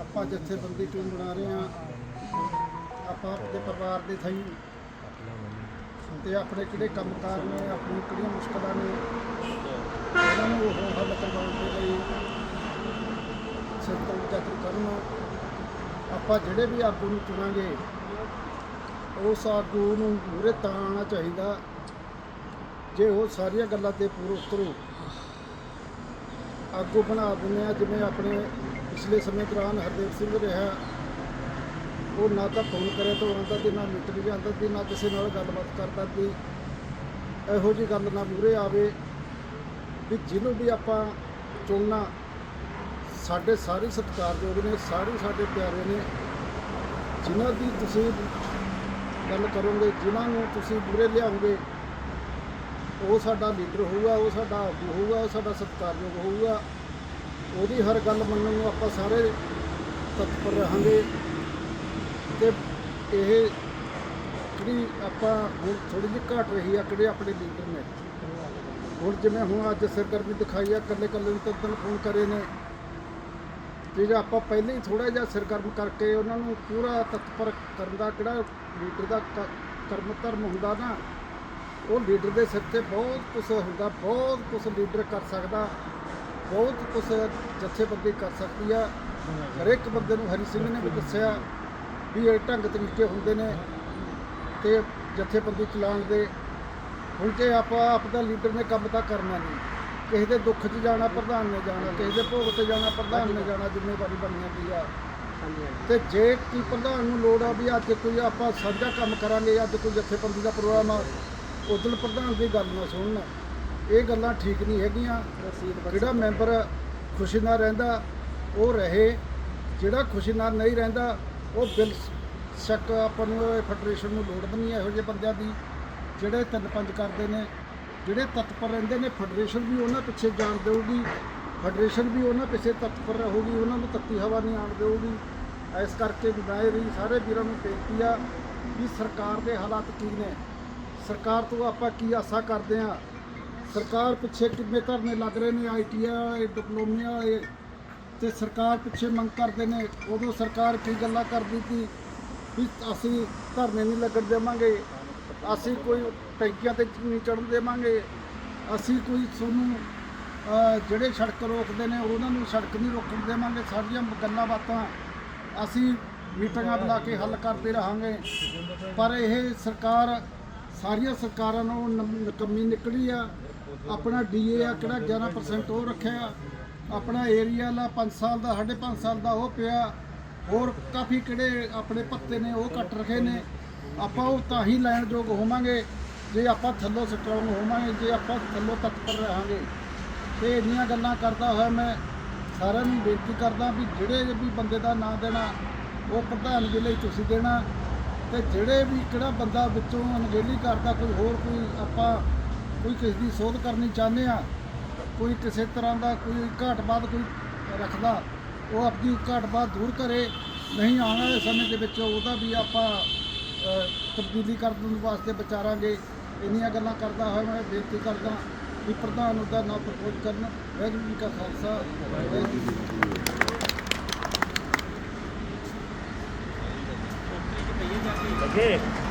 ਆਪਾਂ ਜਥੇਬੰਦੀ ਟੀਮ ਬਣਾ ਰਹੇ ਹਾਂ, ਆਪਾਂ ਆਪਣੇ ਪਰਿਵਾਰ ਦੇ ਥਈ ਤੇ ਆਪਣੇ ਕਿਹੜੇ ਕੰਮਕਾਰ ਨੇ, ਆਪਣੀ ਕਿਹੜੀਆਂ ਮੁਸ਼ਕਲਾਂ ਨੇ, ਉਹਨਾਂ ਨੂੰ ਉਹ ਹੱਲ ਕਰਵਾਉਣ ਦੇ ਲਈ ਸਿਰ ਤੋਂ ਯਤਨ ਕਰਨ। ਆਪਾਂ ਜਿਹੜੇ ਵੀ ਆਗੂ ਨੂੰ ਚੁਣਾਂਗੇ, ਉਸ ਆਗੂ ਨੂੰ ਮੂਰੇ ਤਾਂ ਆਉਣਾ ਚਾਹੀਦਾ। ਜੇ ਉਹ ਸਾਰੀਆਂ ਗੱਲਾਂ ਤੇ ਪੂਰਾ ਉਤਰੂ ਆਗੂ ਬਣਾ ਦਿੰਦੇ ਆ, ਜਿਵੇਂ ਆਪਣੇ ਪਿਛਲੇ ਸਮੇਂ ਦੌਰਾਨ ਹਰਦੇਵ ਸਿੰਘ ਰਿਹਾ, ਉਹ ਨਾ ਤਾਂ ਫੋਨ ਕਰੇ ਤਾਂ ਆਉਂਦਾ ਤੇ ਨਾ ਮੀਟਿੰਗ ਆਉਂਦਾ ਤੇ ਨਾ ਕਿਸੇ ਨਾਲ ਗੱਲਬਾਤ ਕਰਦਾ ਤੇ ਇਹੋ ਜੀ ਗੱਲ ਨਾ ਮੂਰੇ ਆਵੇ ਵੀ ਜਿਹਨੂੰ ਵੀ ਆਪਾਂ ਚੁਣਨਾ, ਸਾਡੇ ਸਾਰੇ ਸਤਿਕਾਰਯੋਗ ਨੇ, ਸਾਰੇ ਸਾਡੇ ਪਿਆਰੇ ਨੇ, ਜਿਨ੍ਹਾਂ ਦੀ ਤੁਸੀਂ ਗੱਲ ਕਰੋਗੇ, ਜਿਨ੍ਹਾਂ ਨੂੰ ਤੁਸੀਂ ਬੁਰੇ ਲਿਆਓਗੇ ਉਹ ਸਾਡਾ ਲੀਡਰ ਹੋਊਗਾ, ਉਹ ਸਾਡਾ ਆਗੂ ਹੋਊਗਾ, ਉਹ ਸਾਡਾ ਸਤਿਕਾਰਯੋਗ ਹੋਊਗਾ। ਉਹਦੀ ਹਰ ਗੱਲ ਮੰਨਣ ਨੂੰ ਆਪਾਂ ਸਾਰੇ ਤਤਪਰ ਰਹਾਂਗੇ। ਤੇ ਇਹ ਜਿਹੜੀ ਆਪਾਂ ਹੁਣ ਥੋੜੀ ਜਿਹੀ ਘਟ ਰਹੀ ਆ, ਕਿਹੜੇ ਆਪਣੇ ਲੀਡਰ ਨੇ। ਹੁਣ ਜਿਵੇਂ ਹੁਣ ਅੱਜ ਸਰਗਰਮੀ ਦਿਖਾਈ ਆ, ਇਕੱਲੇ ਇਕੱਲੇ ਨੂੰ ਤੱਦਨ ਫੋਨ ਕਰੇ ਨੇ। ਠੀਕ ਆ, ਆਪਾਂ ਪਹਿਲਾਂ ਹੀ ਥੋੜਾ ਜਿਹਾ ਸਰਗਰਮ ਕਰਕੇ ਉਹਨਾਂ ਨੂੰ ਪੂਰਾ ਤਤਪਰ ਕਰਨ ਦਾ ਕਿਹੜਾ ਲੀਡਰ ਦਾ ਕ- ਕਰਮ ਧਰਮ ਹੁੰਦਾ ਨਾ ਉਹ ਲੀਡਰ ਦੇ ਸਿਰ ਤੇ ਬਹੁਤ ਕੁਝ ਹੁੰਦਾ, ਬਹੁਤ ਕੁਝ ਲੀਡਰ ਕਰ ਸਕਦਾ, ਬਹੁਤ ਕੁਝ ਜਥੇਬੰਦੀ ਕਰ ਸਕਦੀ ਆ। ਹਰੇਕ ਬੰਦੇ ਨੂੰ ਹਰੀ ਸਿੰਘ ਨੇ ਵੀ ਦੱਸਿਆ ਵੀ ਇਹ ਢੰਗ ਤਰੀਕੇ ਹੁੰਦੇ ਨੇ ਤੇ ਜਥੇਬੰਦੀ ਚਲਾਉਣ ਦੇ। ਹੁਣ ਜੇ ਆਪਾਂ ਆਪਦਾ ਲੀਡਰ ਨੇ ਕੰਮ ਤਾਂ ਕਰਨਾ ਨਹੀਂ, ਕਿਸੇ ਦੇ ਦੁੱਖ 'ਚ ਜਾਣਾ, ਪ੍ਰਧਾਨ ਨੇ ਜਾਣਾ, ਕਿਸੇ ਦੇ ਭੋਗ ਤੇ ਜਾਣਾ, ਪ੍ਰਧਾਨ ਨੇ ਜਾਣਾ, ਜ਼ਿੰਮੇਵਾਰੀ ਬਣੀ ਜਾਂਦੀ ਆ। ਤੇ ਜੇ ਕੀ ਪ੍ਰਧਾਨ ਨੂੰ ਲੋੜ ਆ ਵੀ ਅੱਜ ਕੋਈ ਆਪਾਂ ਸਾਂਝਾ ਕੰਮ ਕਰਾਂਗੇ, ਅੱਜ ਕੋਈ ਜਥੇਬੰਦੀ ਦਾ ਪ੍ਰੋਗਰਾਮ ਆ ਉਦੋਂ ਪ੍ਰਧਾਨ ਦੀ ਗੱਲ ਨਾ ਸੁਣਨ। ਇਹ ਗੱਲਾਂ ਠੀਕ ਨਹੀਂ ਹੈਗੀਆਂ। ਜਿਹੜਾ ਮੈਂਬਰ ਖੁਸ਼ੀ ਨਾਲ ਰਹਿੰਦਾ ਉਹ ਰਹੇ। ਜਿਹੜਾ ਖੁਸ਼ੀ ਨਾਲ ਨਹੀਂ ਰਹਿੰਦਾ ਉਹ ਬਿਲ ਸ਼ੱਕ ਆਪਾਂ ਨੂੰ ਫੈਡਰੇਸ਼ਨ ਨੂੰ ਲੋੜ ਨਹੀਂ ਹੈ ਇਹੋ ਜਿਹੇ ਬੰਦਿਆਂ ਦੀ। ਜਿਹੜੇ ਤਿੰਨ ਪੰਜ ਕਰਦੇ ਨੇ ਜਿਹੜੇ ਤਤਪਰ ਰਹਿੰਦੇ ਨੇ ਫੈਡਰੇਸ਼ਨ ਵੀ ਉਹਨਾਂ ਪਿੱਛੇ ਜਾਣ ਦੇਊਗੀ। ਫੈਡਰੇਸ਼ਨ ਵੀ ਉਹਨਾਂ ਪਿੱਛੇ ਤਤਪਰ ਰਹੂਗੀ ਉਹਨਾਂ ਨੂੰ ਤੱਤੀ ਹਵਾ ਨਹੀਂ ਆਣ ਦੇਊਗੀ। ਇਸ ਕਰਕੇ ਮੈਂ ਵੀ ਸਾਰੇ ਵੀਰਾਂ ਨੂੰ ਬੇਨਤੀ ਆ ਵੀ ਸਰਕਾਰ ਦੇ ਹਾਲਾਤ ਕੀ ਨੇ। ਸਰਕਾਰ ਤੋਂ ਆਪਾਂ ਕੀ ਆਸਾ ਕਰਦੇ ਆ ਸਰਕਾਰ ਪਿੱਛੇ ਕਿੰਨੇ ਧਰਨੇ ਲੱਗ ਰਹੇ ਨੇ? ਆਈਟੀਆ ਡਿਪਲੋਮੀਆਂ ਵਾਲੇ। ਤੇ ਸਰਕਾਰ ਪਿੱਛੇ ਮੰਗ ਕਰਦੇ ਨੇ, ਉਦੋਂ ਸਰਕਾਰ ਕੀ ਗੱਲਾਂ ਕਰਦੀ ਸੀ? ਵੀ ਅਸੀਂ ਧਰਨੇ ਨਹੀਂ ਲੱਗਣ ਦੇਵਾਂਗੇ। ਅਸੀਂ ਕੋਈ ਟੈਂਕੀਆਂ ਤੇ ਨਹੀਂ ਚੜਨ ਦੇਵਾਂਗੇ। ਅਸੀਂ ਕੋਈ ਤੁਹਾਨੂੰ ਜਿਹੜੇ ਸੜਕ ਰੋਕਦੇ ਨੇ, ਉਹਨਾਂ ਨੂੰ ਸੜਕ ਨਹੀਂ ਰੋਕਣ ਦੇਵਾਂਗੇ। ਸਾਡੀਆਂ ਗੱਲਾਂ ਬਾਤਾਂ ਅਸੀਂ ਮੀਟਿੰਗਾਂ ਬੁਲਾ ਕੇ ਹੱਲ ਕਰਦੇ ਰਹਾਂਗੇ। ਪਰ ਇਹ ਸਰਕਾਰ ਸਾਰੀਆਂ ਸਰਕਾਰਾਂ ਨੂੰ ਨਕਮੀ ਨਿਕਲੀ ਆ। ਆਪਣਾ ਡੀਏ ਆ ਕਿਹੜਾ 11% ਉਹ ਰੱਖਿਆ। ਆਪਣਾ ਏਰੀਆ ਲਾ 5 ਸਾਲ ਦਾ, ਸਾਢੇ ਪੰਜ ਸਾਲ ਦਾ ਉਹ ਪਿਆ। ਹੋਰ ਕਾਫੀ ਕਿਹੜੇ ਆਪਣੇ ਪੱਤੇ ਨੇ, ਉਹ ਕੱਟ ਰਖੇ ਨੇ। ਆਪਾਂ ਉਹ ਤਾਂ ਹੀ ਲੈਣ ਯੋਗ ਹੋਵਾਂਗੇ। ਜੇ ਆਪਾਂ ਥੱਲੋਂ ਸਟਰੋਂਗ ਹੋਵਾਂਗੇ, ਜੇ ਆਪਾਂ ਥੱਲੋਂ ਤਤਪਰ ਰਹਾਂਗੇ। ਤੇ ਇੰਨੀਆਂ ਗੱਲਾਂ ਕਰਦਾ ਹੋਇਆ ਮੈਂ ਸਾਰਿਆਂ ਨੂੰ ਬੇਨਤੀ ਕਰਦਾ ਵੀ ਜਿਹੜੇ ਵੀ ਬੰਦੇ ਦਾ ਨਾਂ ਦੇਣਾ, ਉਹ ਪ੍ਰਧਾਨਗੀ ਲਈ ਤੁਸੀਂ ਦੇਣਾ। ਤੇ ਜਿਹੜੇ ਵੀ ਕਿਹੜਾ ਬੰਦਾ ਵਿੱਚੋਂ ਅਣਗਹਿਲੀ ਕਰਦਾ ਕੋਈ ਹੋਰ ਕੋਈ ਆਪਾਂ ਕੋਈ ਕਿਸੇ ਦੀ ਸੋਧ ਕਰਨੀ ਚਾਹੁੰਦੇ ਆ ਕੋਈ ਕਿਸੇ ਤਰ੍ਹਾਂ ਦਾ ਕੋਈ ਘਾਟਬਾਦ ਕੋਈ ਰੱਖਦਾ ਉਹ ਆਪਣੀ ਘਾਟਬਾਦ ਦੂਰ ਕਰੇ ਨਹੀਂ ਆਉਣ ਵਾਲੇ ਸਮੇਂ ਦੇ ਵਿੱਚ ਉਹਦਾ ਵੀ ਆਪਾਂ ਅ, ਤਬਦੀਲੀ ਕਰਨ ਵਾਸਤੇ ਵਿਚਾਰਾਂਗੇ। ਇੰਨੀਆਂ ਗੱਲਾਂ ਕਰਦਾ ਹੋਇਆ ਮੈਂ ਬੇਨਤੀ ਕਰਦਾ ਕਿ ਪ੍ਰਧਾਨ ਉਹਦਾ ਨਾਂ ਪ੍ਰਪੋਜ਼ ਕਰਨ। ਵਾਹਿਗੁਰੂ ਜੀ ਕਾ ਖਾਲਸਾ ਵਾਹਿਗੁਰੂ ਜੀ ਕੀ